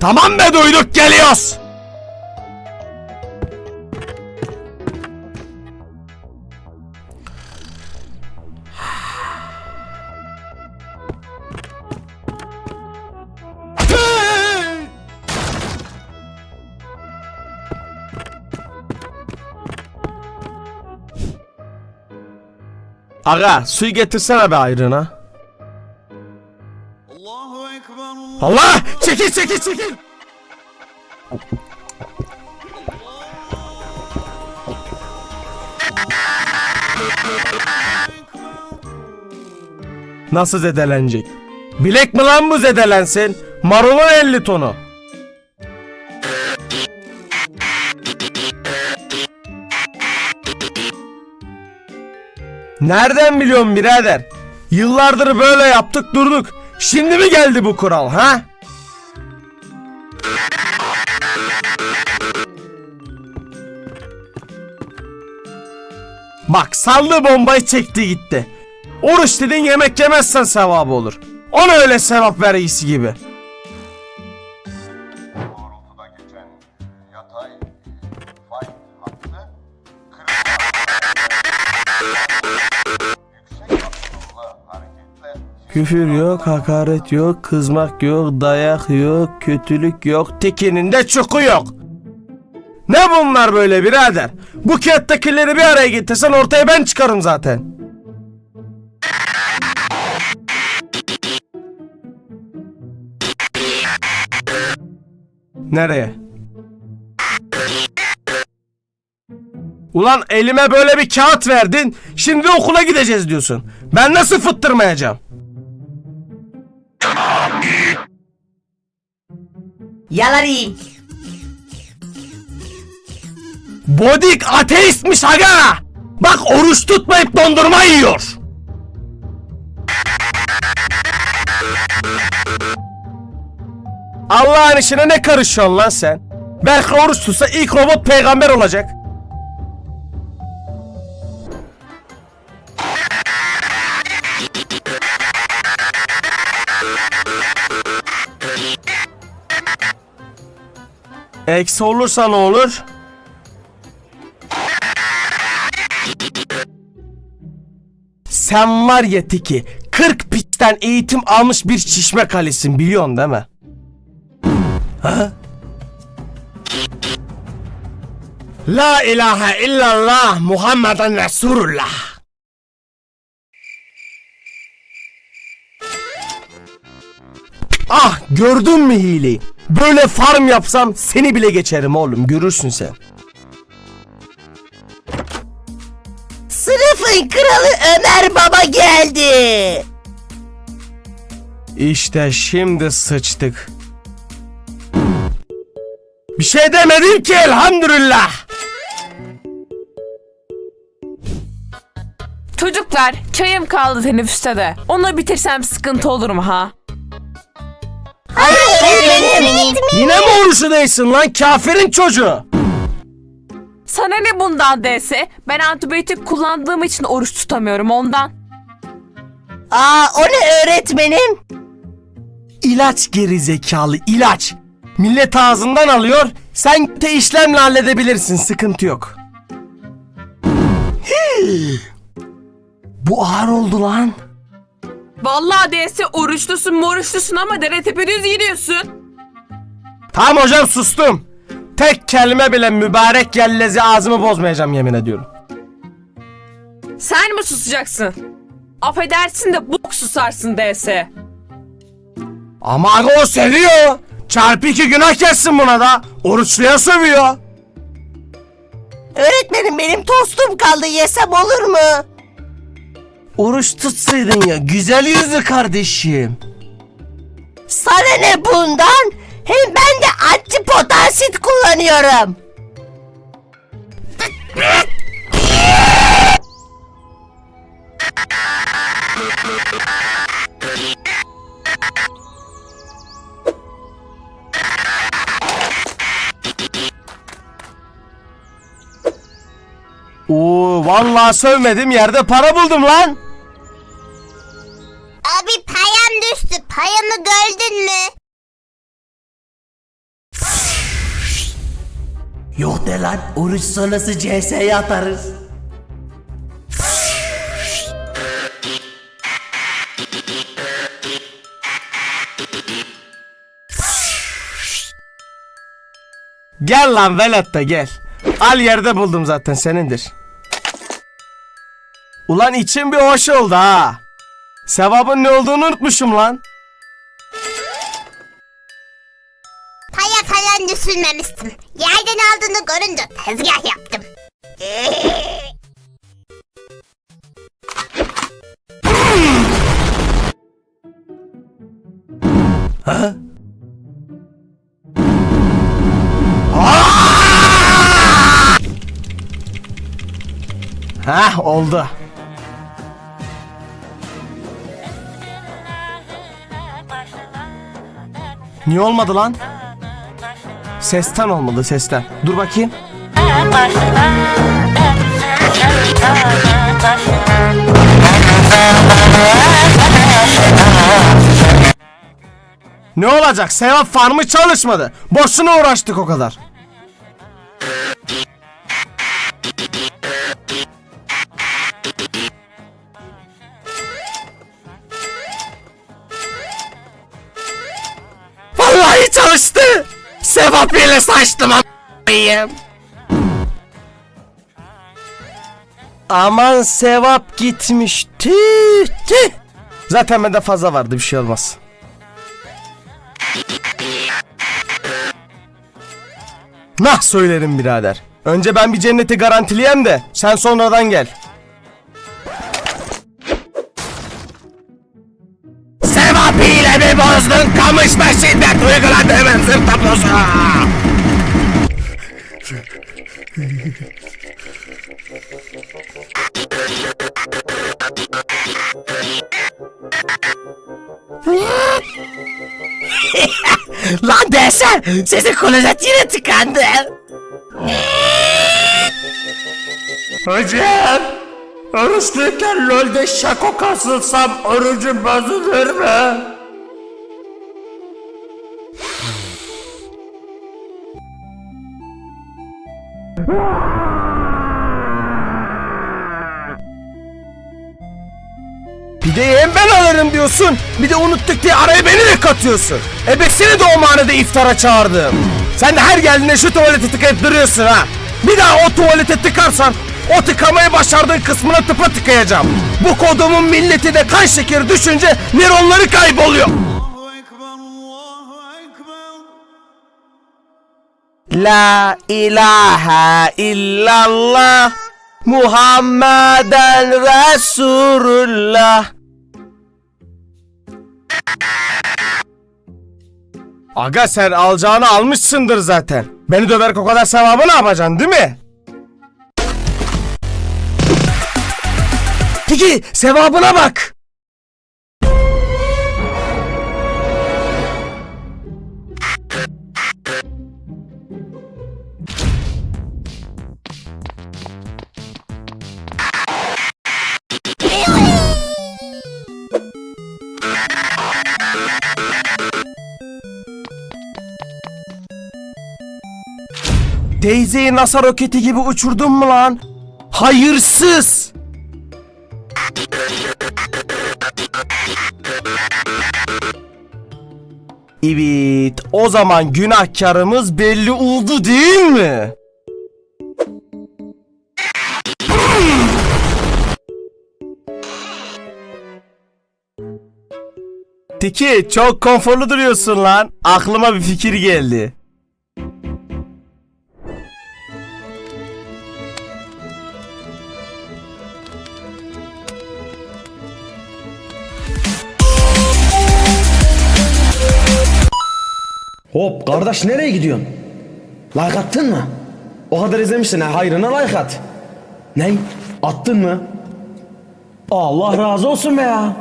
Tamam be duyduk geliyoruz. Aga suyu getirsene be ayrına. Allah! Çekil çekil çekil! Nasıl zedelenecek? Bilek mi lan bu zedelensin? Marulun 50 tonu. Nereden biliyorsun birader? Yıllardır böyle yaptık durduk. Şimdi mi geldi bu kural ha? Bak sallı bombayı çekti gitti. Oruç dedin yemek yemezsen sevabı olur. Ona öyle sevap vergisi gibi. Küfür yok, hakaret yok, kızmak yok, dayak yok, kötülük yok, tekinin de çuku yok. Ne bunlar böyle birader? Bu kağıttakileri bir araya getirsen ortaya ben çıkarım zaten. Nereye? Ulan elime böyle bir kağıt verdin. Şimdi okula gideceğiz diyorsun. Ben nasıl fıttırmayacağım? Yaları. Bodik ateistmiş aga. Bak oruç tutmayıp dondurma yiyor. Allah'ın işine ne karışıyorsun lan sen? Belki oruç tutsa ilk robot peygamber olacak. Eksi olursa ne olur? Sen var ya Tiki 40 piçten eğitim almış bir şişme kalesin biliyorsun değil mi? Ha? La ilahe illallah Muhammeden Resulullah. Ah gördün mü hileyi? Böyle farm yapsam seni bile geçerim oğlum görürsün sen. Sınıfın kralı Ömer Baba geldi. İşte şimdi sıçtık. Bir şey demedim ki elhamdülillah. Çocuklar çayım kaldı teneffüste de. Onu bitirsem sıkıntı olur mu ha? Yine mi oruçlu değilsin lan kafirin çocuğu? Sana ne bundan dese? Ben antibiyotik kullandığım için oruç tutamıyorum ondan. Aa o ne öğretmenim? İlaç geri zekalı ilaç. Millet ağzından alıyor. Sen de işlemle halledebilirsin sıkıntı yok. Hii. Bu ağır oldu lan. Vallahi dese oruçlusun moruçlusun ama dere tepedüz gidiyorsun. Tamam hocam sustum. Tek kelime bile mübarek yellezi ağzımı bozmayacağım yemin ediyorum. Sen mi susacaksın? Affedersin de bok susarsın dese. Ama aga o seviyor. Çarpı iki günah kessin buna da. Oruçluya sövüyor. Öğretmenim benim tostum kaldı yesem olur mu? Oruç tutsaydın ya güzel yüzlü kardeşim. Sana ne bundan? Hem ben de antipotansit kullanıyorum. Oo vallahi sövmedim yerde para buldum lan. Yok de lan oruç sonrası CS'ye atarız. Gel lan velet de gel. Al yerde buldum zaten senindir. Ulan içim bir hoş oldu ha. Sevabın ne olduğunu unutmuşum lan. Falan düşünmemiştim. Yerden aldığını görünce tezgah yaptım. Hah oldu. Niye olmadı lan? Sesten olmadı sesten. Dur bakayım. Ne olacak? Sevap farmı çalışmadı. Boşuna uğraştık o kadar. Vallahi çalıştı. Sevap ile saçtım a**ayım. Aman sevap gitmiş. Tüh tüh. Zaten bende fazla vardı bir şey olmaz. Nah söylerim birader. Önce ben bir cenneti garantileyem de sen sonradan gel. Bozdun kamış ve şiddet uyguladığımın zırh tablosu? Lan desen sizin klozet yine tıkandı. Hocam oruçluyken lolde şako kasılsam orucum bozulur mu? Pideyi hem ben alırım diyorsun. Bir de unuttuk diye araya beni de katıyorsun. Ebesini de o manada iftara çağırdım. Sen de her geldiğinde şu tuvalete tıkayıp duruyorsun ha. Bir daha o tuvalete tıkarsan o tıkamayı başardığın kısmına tıpa tıkayacağım. Bu kodumun milleti de kan şekeri düşünce nöronları kayboluyor. La ilahe illallah Muhammeden Resulullah Aga sen alacağını almışsındır zaten. Beni döverek o kadar sevabı ne yapacaksın değil mi? Peki sevabına bak. Teyzeyi NASA roketi gibi uçurdun mu lan? Hayırsız! Evet, o zaman günahkarımız belli oldu değil mi? Tiki çok konforlu duruyorsun lan. Aklıma bir fikir geldi. Hop kardeş nereye gidiyorsun? Like attın mı? O kadar izlemişsin ha hayrına like at. Ne? Attın mı? Allah razı olsun be ya.